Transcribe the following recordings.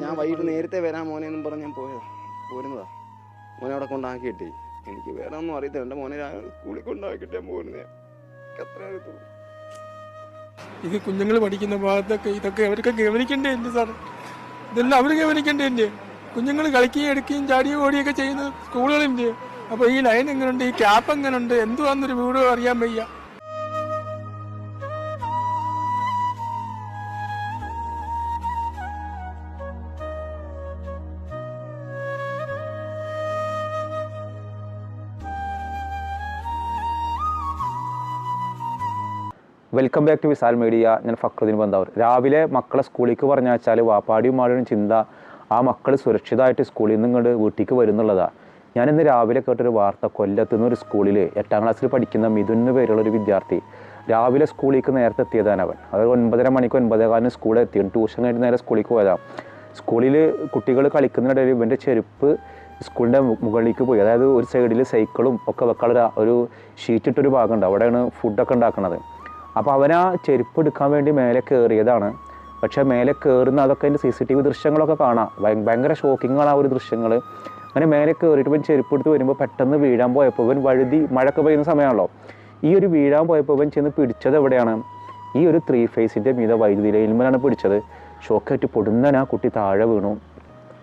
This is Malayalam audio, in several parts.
ഞാൻ വൈകിട്ട് നേരത്തെ വരാൻ മോനെ എന്നും പറഞ്ഞ് ഞാൻ പോയതാ. പോരുന്നതാ. മോനെ അവിടെ കൊണ്ടാക്കിയിട്ടേ. എനിക്ക് വേറെ ഒന്നും അറിയത്തില്ല. എന്റെ മോനെ ഞാൻ സ്കൂളിൽ കൊണ്ടാക്കിയിട്ട് ഞാൻ എനിക്ക് അത്ര ഇത് കുഞ്ഞുങ്ങൾ പഠിക്കുന്ന ഭാഗത്തൊക്കെ ഇതൊക്കെ അവർക്ക് ഗവനിക്കേണ്ടേ എന്റെ സാർ ഇതെല്ലാം അവർ ഗവനിക്കേണ്ടേ എന്റെ കുഞ്ഞുങ്ങൾ കളിക്കുകയും എടുക്കുകയും ചാടിയും ഓടിയൊക്കെ ചെയ്യുന്ന സ്കൂളുകളുണ്ട് അപ്പോൾ ഈ ലൈൻ എങ്ങനെയുണ്ട് ഈ ക്യാപ്പ് എങ്ങനെയുണ്ട് എന്തുവാന്നൊരു വീട് അറിയാൻ വയ്യ. Welcome back to Vishal media ഞാൻ ഫക്രുദ്ദീൻ ബന്ധാവർ രാവിലെ മക്കളെ സ്കൂളിലേക്ക് വെച്ചാൽ വാപ്പാടിയും മാടിയും ചിന്ത ആ മക്കൾ സുരക്ഷിതമായിട്ട് സ്കൂളിൽ നിന്ന് ഇങ്ങോട്ട് വീട്ടിലേക്ക് വരുന്നുള്ളതാണ് ഇന്ന് രാവിലെ കേട്ടൊരു വാർത്ത കൊല്ലത്ത് നിന്ന് ഒരു സ്കൂളിൽ എട്ടാം ക്ലാസ്സിൽ പഠിക്കുന്ന മിഥുൻ പേരുള്ള ഒരു വിദ്യാർത്ഥി രാവിലെ സ്കൂളിലേക്ക് നേരത്തെ എത്തിയതാണ് അവൻ. അത് ഒൻപതര മണിക്ക് ഒൻപതേകാലിന് സ്കൂളിൽ എത്തി. ട്യൂഷൻ കഴിഞ്ഞ് നേരെ സ്കൂളിലേക്ക് പോയതാണ് സ്കൂളിൽ കുട്ടികൾ കളിക്കുന്നതിനിടയിൽ ഇവന്റെ ചെരുപ്പ് സ്കൂളിന്റെ മുകളിലേക്ക് പോയി. അതായത് ഒരു സൈഡിൽ സൈക്കിളും ഒക്കെ വെക്കാനുള്ള ഒരു ഷീറ്റിട്ടൊരു ഭാഗമുണ്ട് അവിടെയാണ് ഫുഡൊക്കെ ഉണ്ടാക്കുന്നത്. അപ്പോൾ അവൻ ആ ചെരുപ്പ് എടുക്കാൻ വേണ്ടി മേലെ കയറിയതാണ് പക്ഷേ മേലെ കയറുന്ന അതൊക്കെ അതിന്റെ സി സി ടി വി ദൃശ്യങ്ങളൊക്കെ കാണാം. ഭയ- ഭയങ്കര ഷോക്കിങ്ങാണ് ആ ഒരു ദൃശ്യങ്ങൾ അങ്ങനെ മേലെ കയറിയിട്ട് ഇവൻ ചെരുപ്പ് എടുത്ത് വരുമ്പോൾ പെട്ടെന്ന് വീഴാൻ പോയപ്പോൾ ഇവൻ വഴുതി മഴയൊക്കെ പെയ്യുന്ന സമയമാണല്ലോ ഈ ഒരു വീഴാൻ പോയപ്പോൾ ഇവൻ ചെന്ന് പിടിച്ചത് എവിടെയാണ്? ഈ ഒരു ത്രീ ഫേസിന്റെ മീത വൈദ്യുതി ലൈൻമേലാണ് പിടിച്ചത്. ഷോക്കേറ്റ് പൊടുന്നൻ ആ കുട്ടി താഴെ വീണു.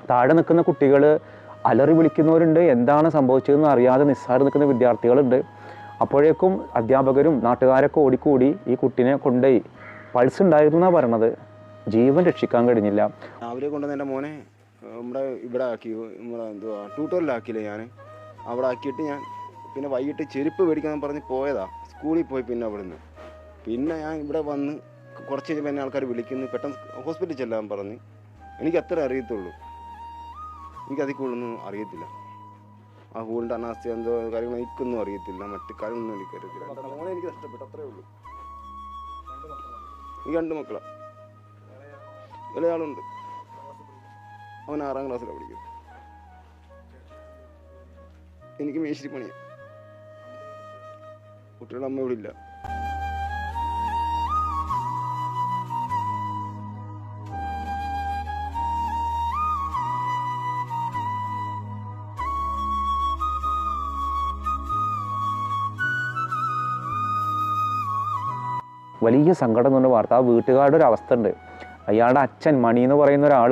താഴെ നിൽക്കുന്ന കുട്ടികൾ അലറി വിളിക്കുന്നവരുണ്ട്. എന്താണ് സംഭവിച്ചതെന്ന് അറിയാതെ നിസ്സാരം നിൽക്കുന്ന വിദ്യാർത്ഥികളുണ്ട്. അപ്പോഴേക്കും അധ്യാപകരും നാട്ടുകാരൊക്കെ ഓടിക്കൂടി ഈ കുട്ടീനെ കൊണ്ടുപോയി. പൾസ് ഉണ്ടായിരുന്നു എന്നാ പറയണത്. ജീവൻ രക്ഷിക്കാൻ കഴിഞ്ഞില്ല. അവരെ കൊണ്ടുവന്ന് എന്റെ മോനെ നമ്മുടെ ഇവിടെ ആക്കി നമ്മുടെ എന്തുവാ ട്യൂട്ടോറിലാക്കിയില്ലേ ഞാൻ. അവിടെ ആക്കിയിട്ട് ഞാൻ പിന്നെ വൈകിട്ട് ചെരുപ്പ് മേടിക്കാൻ പറഞ്ഞ് പോയതാ. സ്കൂളിൽ പോയി പിന്നെ അവിടുന്ന്. പിന്നെ ഞാൻ ഇവിടെ വന്ന് കുറച്ച് കഴിഞ്ഞപ്പോൾ എന്നെ ആൾക്കാർ വിളിക്കുന്നു. പെട്ടെന്ന് ഹോസ്പിറ്റലിൽ ചെല്ലാൻ പറഞ്ഞ്. എനിക്ക് അത്ര അറിയത്തുള്ളൂ. എനിക്ക് കൂടുതലൊന്നും അറിയത്തില്ല. ആ ഹൂളിന്റെ അനാസ്ഥ എന്തോ കാര്യങ്ങൾ എനിക്കൊന്നും അറിയത്തില്ല. മറ്റു കാര്യങ്ങളൊന്നും എനിക്ക് അറിയത്തില്ല മോനെ എനിക്ക് നഷ്ടപ്പെട്ടു അത്രേ ഉള്ളൂ. ഈ രണ്ട് മക്കളാണ് ഇളയാളുണ്ട്. അവൻ ആറാം ക്ലാസ്സിലാണ് പഠിക്കുന്നത്. എനിക്ക് മേശിരി പണിയാണ് കുട്ടികളുടെ അമ്മ ഇവിടെ ഇല്ല. വലിയ സങ്കടം എന്ന് പറഞ്ഞ വാർത്ത. ആ വീട്ടുകാരുടെ ഒരു അവസ്ഥ ഉണ്ട്. അയാളുടെ അച്ഛൻ മണി എന്ന് പറയുന്ന ഒരാൾ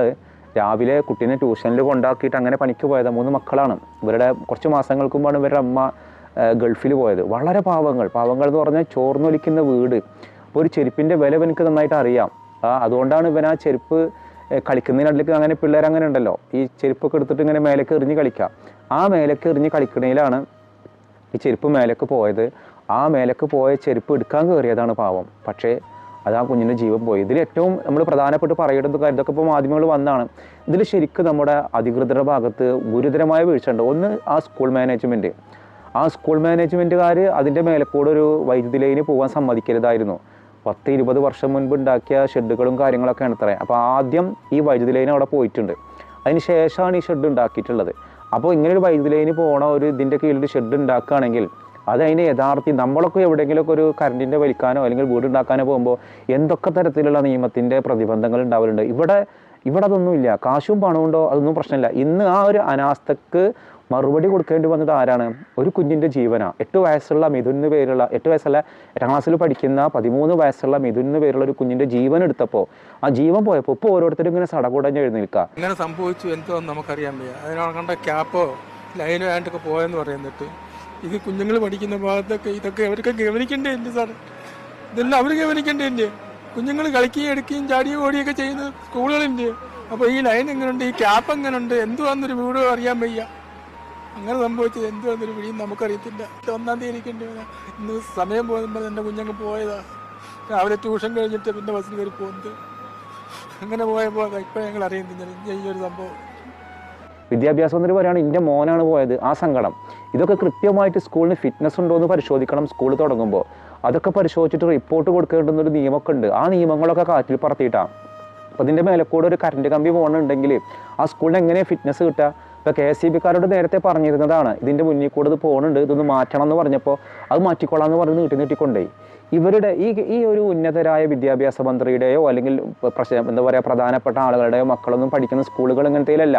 രാവിലെ കുട്ടീനെ ട്യൂഷനിൽ കൊണ്ടാക്കിയിട്ട് അങ്ങനെ പണിക്ക് പോയത്. മൂന്ന് മക്കളാണ്. ഇവരുടെ കുറച്ച് മാസങ്ങൾക്ക് മുമ്പാണ് ഇവരുടെ അമ്മ ഗൾഫിൽ പോയത്. വളരെ പാവങ്ങൾ. പാവങ്ങൾ എന്ന് പറഞ്ഞാൽ ചോർന്നൊലിക്കുന്ന വീട്. അപ്പോൾ ഒരു ചെരുപ്പിന്റെ വില എനിക്ക് നന്നായിട്ട് അറിയാം. അതുകൊണ്ടാണ് ഇവൻ ആ ചെരുപ്പ് കളിക്കുന്നതിനിടയിൽ അങ്ങനെ പിള്ളേർ അങ്ങനെ ഉണ്ടല്ലോ. ഈ ചെരുപ്പൊക്കെ എടുത്തിട്ട് ഇങ്ങനെ മേലേക്ക് എറിഞ്ഞ് കളിക്കാം. ആ മേലേക്ക് എറിഞ്ഞ് കളിക്കണേലാണ് ഈ ചെരുപ്പ് മേലേക്ക് പോയത്. ആ മേലേക്ക് പോയ ചെരുപ്പ് എടുക്കാൻ കയറിയതാണ് പാവം. പക്ഷേ അത് ആ കുഞ്ഞിന്റെ ജീവൻ പോയി. ഇതിൽ ഏറ്റവും നമ്മൾ പ്രധാനപ്പെട്ട് പറയേണ്ടത് ഇതൊക്കെ ഇപ്പോൾ മാധ്യമങ്ങൾ വന്നാണ് ഇതിൽ ശരിക്കും നമ്മുടെ അധികൃതരുടെ ഭാഗത്ത് ഗുരുതരമായ വീഴ്ച ഉണ്ട് ഒന്ന് ആ സ്കൂൾ മാനേജ്മെന്റ്. ആ സ്കൂൾ മാനേജ്മെന്റുകാർ അതിന്റെ മേലക്കൂടെ ഒരു വൈദ്യുതി ലൈന് പോകാൻ സമ്മതിക്കരുതായിരുന്നു. പത്ത് ഇരുപത് വർഷം മുൻപ് ഉണ്ടാക്കിയ ഷെഡുകളും കാര്യങ്ങളൊക്കെയാണ് ഇത്രയും. അപ്പോൾ ആദ്യം ഈ വൈദ്യുതി ലൈൻ അവിടെ പോയിട്ടുണ്ട്. അതിന് ശേഷമാണ് ഈ ഷെഡ് ഉണ്ടാക്കിയിട്ടുള്ളത്. അപ്പോൾ ഇങ്ങനെ ഒരു വൈദ്യുതി ലൈന് പോകണ ഒരു ഇതിന്റെ കീഴിൽ ഷെഡ് ഉണ്ടാക്കുകയാണെങ്കിൽ അത് അതിന് യഥാർത്ഥി നമ്മളൊക്കെ എവിടെയെങ്കിലുമൊക്കെ ഒരു കറണ്ടിന്റെ വലിക്കാനോ അല്ലെങ്കിൽ വീട് ഉണ്ടാക്കാനോ പോകുമ്പോൾ എന്തൊക്കെ തരത്തിലുള്ള നിയമത്തിന്റെ പ്രതിബന്ധങ്ങൾ ഉണ്ടാവലുണ്ട്? ഇവിടെ ഇവിടെ അതൊന്നുമില്ല കാശും പണവും ഉണ്ടോ? അതൊന്നും പ്രശ്നമില്ല. ഇന്ന് ആ ഒരു അനാസ്ഥക്ക് മറുപടി കൊടുക്കേണ്ടി വന്നത് ആരാണ്? ഒരു കുഞ്ഞിന്റെ ജീവനാണ് എട്ട് വയസ്സുള്ള മിഥുൻ പേരുള്ള എട്ട് വയസ്സുള്ള എട്ടാം ക്ലാസ്സിൽ പഠിക്കുന്ന പതിമൂന്ന് വയസ്സുള്ള മിഥുൻ പേരുള്ള ഒരു കുഞ്ഞിന്റെ ജീവൻ എടുത്തപ്പോൾ ആ ജീവൻ പോയപ്പോൾ ഇപ്പോൾ ഓരോരുത്തരും ഇങ്ങനെ സടകുടഞ്ഞ് എഴുന്നേൽക്കുക ഇങ്ങനെ സംഭവിച്ചു എന്തോ നമുക്കറിയാൻ വയ്യ. അതിനാണ് കണ്ട ക്യാപ്പോ ലൈനോ ആയിട്ടൊക്കെ പോയെന്ന് പറയുന്നിട്ട് ഇത് കുഞ്ഞുങ്ങൾ പഠിക്കുന്ന ഭാഗത്തൊക്കെ ഇതൊക്കെ അവർക്ക് ഗവനിക്കേണ്ടേ എന്റെ സാർ? ഇതെല്ലാം അവർ ഗവനിക്കേണ്ടേ എന്റെ കുഞ്ഞുങ്ങൾ കളിക്കുകയും എടുക്കുകയും ചാടിയും ഓടിയൊക്കെ ചെയ്യുന്ന സ്കൂളുകളുണ്ട് അപ്പോൾ ഈ ലൈൻ എങ്ങനെയുണ്ട് ഈ ക്യാപ്പ് എങ്ങനെയുണ്ട് എന്തുവാന്നൊരു വീട് അറിയാൻ വയ്യ. അങ്ങനെ സംഭവിച്ചത് എന്തുവാന്നൊരു വീടും നമുക്കറിയത്തില്ല. ഒന്നാം തീയതി ഇരിക്കേണ്ടി ഇന്ന് സമയം പോകുമ്പോൾ എന്റെ കുഞ്ഞങ്ങ് പോയതാ. രാവിലെ ട്യൂഷൻ കഴിഞ്ഞിട്ട് പിന്നെ ബസ്സിൽ കയറി പോകുന്നത് അങ്ങനെ പോയപ്പോൾ ഇപ്പം ഞങ്ങൾ അറിയുന്നില്ല ഈ ഒരു സംഭവം. വിദ്യാഭ്യാസ മന്ത്രി പറയുകയാണ് എന്റെ മോനാണ് പോയത്. ആ സങ്കടം. ഇതൊക്കെ കൃത്യമായിട്ട് സ്കൂളിന് ഫിറ്റ്നസ് ഉണ്ടോ എന്ന് പരിശോധിക്കണം സ്കൂൾ തുടങ്ങുമ്പോൾ അതൊക്കെ പരിശോധിച്ചിട്ട് റിപ്പോർട്ട് കൊടുക്കേണ്ടുന്ന ഒരു നിയമമൊക്കെ ഉണ്ട്. ആ നിയമങ്ങളൊക്കെ കാറ്റിൽ പറത്തിയിട്ടാണ് അപ്പോൾ അതിന്റെ മേലെ കൂടെ ഒരു കറണ്ട് കമ്പി പോകണമെന്നുണ്ടെങ്കിൽ ആ സ്കൂളിന് എങ്ങനെ ഫിറ്റ്നസ് കിട്ടുക? ഇപ്പോൾ കെ എസ് സി ബിക്കാരോട് നേരത്തെ പറഞ്ഞിരുന്നതാണ്. ഇതിന്റെ മുന്നിൽ കൂടെ ഇത് പോകുന്നുണ്ട് ഇതൊന്ന് മാറ്റണം എന്ന് പറഞ്ഞപ്പോൾ അത് മാറ്റിക്കൊള്ളാം എന്ന് പറഞ്ഞ് നീട്ടി നീട്ടിക്കൊണ്ടേ. ഇവരുടെ ഈ ഈ ഒരു ഉന്നതരായ വിദ്യാഭ്യാസ മന്ത്രിയുടെയോ അല്ലെങ്കിൽ എന്താ പറയുക പ്രധാനപ്പെട്ട ആളുകളുടെയോ മക്കളൊന്നും പഠിക്കുന്ന സ്കൂളുകൾ ഇങ്ങനത്തേലല്ല.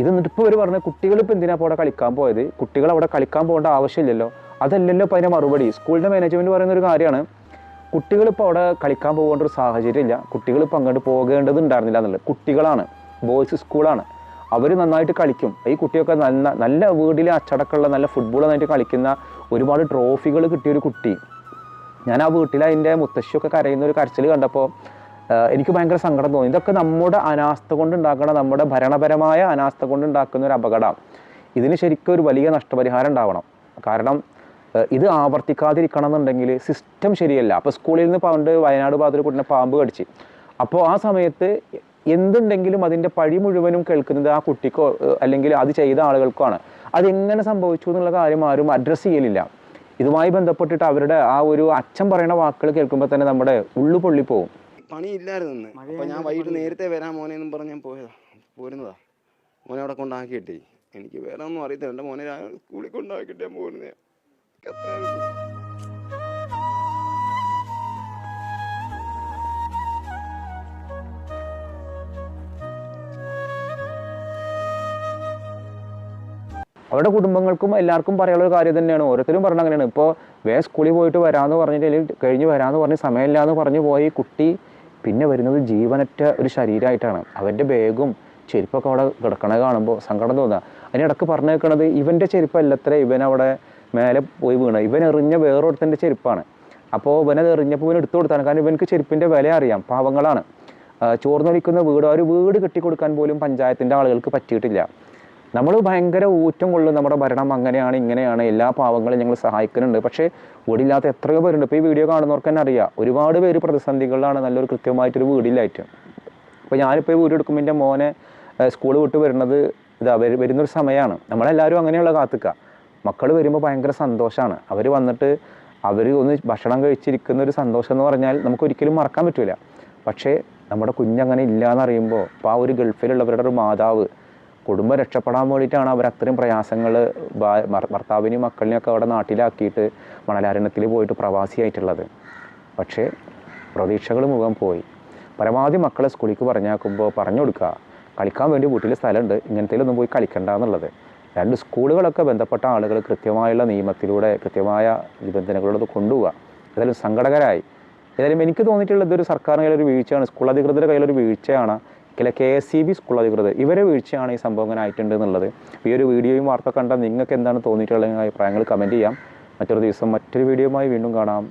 ഇത് എന്നിട്ട് ഇപ്പോൾ ഇവർ പറഞ്ഞ കുട്ടികൾ ഇപ്പോൾ എന്തിനാ അവിടെ കളിക്കാൻ പോയത്? കുട്ടികൾ അവിടെ കളിക്കാൻ പോകേണ്ട ആവശ്യമില്ലല്ലോ. അതല്ലല്ലോ ഇപ്പോൾ അതിന്റെ മറുപടി. സ്കൂളിന്റെ മാനേജ്മെന്റ് പറയുന്ന ഒരു കാര്യമാണ്. കുട്ടികൾ ഇപ്പോൾ അവിടെ കളിക്കാൻ പോകേണ്ട ഒരു സാഹചര്യമില്ല കുട്ടികൾ ഇപ്പോൾ അങ്ങോട്ട് പോകേണ്ടത് ഉണ്ടായിരുന്നില്ല എന്നുള്ളത്. കുട്ടികളാണ്. ബോയ്സ് സ്കൂളാണ് അവർ നന്നായിട്ട് കളിക്കും. ഈ കുട്ടിയൊക്കെ നല്ല നല്ല വീടിലെ അച്ചടക്കമുള്ള നല്ല ഫുട്ബോൾ നന്നായിട്ട് കളിക്കുന്ന ഒരുപാട് ട്രോഫികൾ കിട്ടിയ ഒരു കുട്ടി. ഞാൻ ആ വീട്ടിൽ അതിന്റെ മുത്തശ്ശിയൊക്കെ കരയുന്ന ഒരു കരച്ചിൽ കണ്ടപ്പോൾ എനിക്ക് ഭയങ്കര സങ്കടം തോന്നി. ഇതൊക്കെ നമ്മുടെ അനാസ്ഥ കൊണ്ടുണ്ടാക്കുന്ന നമ്മുടെ ഭരണപരമായ അനാസ്ഥ കൊണ്ടുണ്ടാക്കുന്ന ഒരു അപകടം ഇതിന് ശരിക്കും ഒരു വലിയ നഷ്ടപരിഹാരം ഉണ്ടാവണം. കാരണം ഇത് ആവർത്തിക്കാതിരിക്കണം എന്നുണ്ടെങ്കിൽ സിസ്റ്റം ശരിയല്ല അപ്പോൾ സ്കൂളിൽ നിന്ന് പണ്ട് വയനാട് ഭാഗത്തൊരു കുട്ടിനെ പാമ്പ് കടിച്ച്. അപ്പോൾ ആ സമയത്ത് എന്തുണ്ടെങ്കിലും അതിന്റെ പഴി മുഴുവനും കേൾക്കുന്നത് ആ കുട്ടിക്കോ അല്ലെങ്കിൽ അത് ചെയ്ത ആളുകൾക്കോ ആണ് അതെങ്ങനെ സംഭവിച്ചു എന്നുള്ള കാര്യം ആരും അഡ്രസ്സ് ചെയ്യലില്ല. ഇതുമായി ബന്ധപ്പെട്ടിട്ട് അവരുടെ ആ ഒരു അച്ഛൻ പറയുന്ന വാക്കുകൾ കേൾക്കുമ്പോൾ തന്നെ നമ്മുടെ ഉള്ളു പൊള്ളിപ്പോവും. പണിയില്ലായിരുന്നു അപ്പൊ ഞാൻ വൈകിട്ട് നേരത്തെ വരാൻ മോനെ എന്നും പറഞ്ഞ് ഞാൻ പോയതാ. പോരുന്നതാ. മോനെ അവിടെ കൊണ്ടാക്കിയിട്ടേ. എനിക്ക് വേറെ ഒന്നും അറിയത്തില്ല. എന്റെ മോനെ ഞാൻ സ്കൂളിൽ കൊണ്ടാക്കിയിട്ട് ഞാൻ പോരുന്നേ. അവരുടെ കുടുംബങ്ങൾക്കും എല്ലാവർക്കും പറയാനുള്ള ഒരു കാര്യം തന്നെയാണ്. ഓരോരുത്തരും പറഞ്ഞ അങ്ങനെയാണ്. ഇപ്പോൾ വേ സ്കൂളിൽ പോയിട്ട് വരാമെന്ന് പറഞ്ഞിട്ട് അല്ലെങ്കിൽ കഴിഞ്ഞ് വരാമെന്ന് പറഞ്ഞ് സമയമില്ല എന്ന് പറഞ്ഞ് പോയി കുട്ടി പിന്നെ വരുന്നത് ജീവനറ്റ ഒരു ശരീരമായിട്ടാണ് അവന്റെ ബാഗും ചെരുപ്പൊക്കെ അവിടെ കിടക്കണത് കാണുമ്പോൾ സങ്കടം തോന്നുക അതിനിടക്ക് പറഞ്ഞു കേൾക്കണത് ഇവന്റെ ഇവൻ അവിടെ മേലെ പോയി വീണ. ഇവൻ എറിഞ്ഞ വേറൊരുത്തന്റെ ചെരുപ്പാണ്. അപ്പോൾ ഇവനത് എറിഞ്ഞപ്പോൾ ഇവൻ എടുത്തു കൊടുത്താണ്. കാരണം ഇവനക്ക് ചെരുപ്പിന്റെ വില അറിയാം. പാവങ്ങളാണ്. ചോർന്നൊഴിക്കുന്ന വീട് ഒരു വീട് കെട്ടിക്കൊടുക്കാൻ പോലും പഞ്ചായത്തിന്റെ ആളുകൾക്ക് പറ്റിയിട്ടില്ല. നമ്മൾ ഭയങ്കര ഊറ്റം കൊള്ളും. നമ്മുടെ ഭരണം അങ്ങനെയാണ് ഇങ്ങനെയാണ്. എല്ലാ പാവങ്ങളും ഞങ്ങൾ സഹായിക്കുന്നുണ്ട്. പക്ഷേ വീടില്ലാത്ത എത്രയോ പേരുണ്ട്. ഇപ്പോൾ ഈ വീഡിയോ കാണുന്നവർക്ക് തന്നെ അറിയാം. ഒരുപാട് പേര് പ്രതിസന്ധികളിലാണ് നല്ലൊരു കൃത്യമായിട്ടൊരു വീടില്ലായിട്ട്. അപ്പോൾ ഞാനിപ്പോൾ വീട് എടുക്കുമ്പോൾ എന്റെ മോനെ സ്കൂൾ വിട്ട് വരുന്നത് ഇതാ വരു- വരുന്നൊരു സമയമാണ്. നമ്മളെല്ലാവരും അങ്ങനെയുള്ള കാത്തുക്ക. മക്കൾ വരുമ്പോൾ ഭയങ്കര സന്തോഷമാണ് അവർ വന്നിട്ട് അവർ ഒന്ന് ഭക്ഷണം കഴിച്ചിരിക്കുന്ന ഒരു സന്തോഷം എന്ന് പറഞ്ഞാൽ നമുക്ക് ഒരിക്കലും മറക്കാൻ പറ്റില്ല പക്ഷേ നമ്മുടെ കുഞ്ഞങ്ങനെ ഇല്ല എന്നറിയുമ്പോൾ അപ്പോൾ ആ ഒരു ഗൾഫിലുള്ളവരുടെ ഒരു മാതാവ് കുടുംബം രക്ഷപ്പെടാൻ വേണ്ടിയിട്ടാണ് അവർ അത്രയും പ്രയാസങ്ങൾ ഭർത്താവിനെയും മക്കളിനെയും ഒക്കെ അവിടെ നാട്ടിലാക്കിയിട്ട് മണലാരണ്യത്തിൽ പോയിട്ട് പ്രവാസിയായിട്ടുള്ളത്. പക്ഷേ പ്രതീക്ഷകൾ മുഖം പോയി. പരമാവധി മക്കളെ സ്കൂളിലേക്ക് പറഞ്ഞാക്കുമ്പോൾ പറഞ്ഞു കൊടുക്കുക കളിക്കാൻ വേണ്ടി വീട്ടിൽ സ്ഥലമുണ്ട് ഇങ്ങനത്തേലൊന്നും പോയി കളിക്കണ്ട എന്നുള്ളത്. രണ്ട് സ്കൂളുകളൊക്കെ ബന്ധപ്പെട്ട ആളുകൾ കൃത്യമായുള്ള നിയമത്തിലൂടെ കൃത്യമായ നിബന്ധനകളോട് കൊണ്ടുപോവുക. ഏതായാലും സങ്കടകരമായി. ഏതായാലും എനിക്ക് തോന്നിയിട്ടുള്ളത് ഒരു സർക്കാരിന്റെ കയ്യിലൊരു വീഴ്ചയാണ് സ്കൂൾ അധികൃതരുടെ കയ്യിലൊരു വീഴ്ചയാണ് ചില K S C B school അധികൃതർ ഇവരെ വീഴ്ചയാണ് ഈ സംഭവം അങ്ങനെ ആയിട്ടുണ്ട് എന്നുള്ളത്. ഈ ഒരു വീഡിയോയും വാർത്ത കണ്ടാൽ നിങ്ങൾക്ക് എന്താണ് തോന്നിയിട്ടുള്ള അഭിപ്രായങ്ങൾ കമന്റ് ചെയ്യാം. മറ്റൊരു ദിവസം മറ്റൊരു വീഡിയോയുമായി വീണ്ടും കാണാം.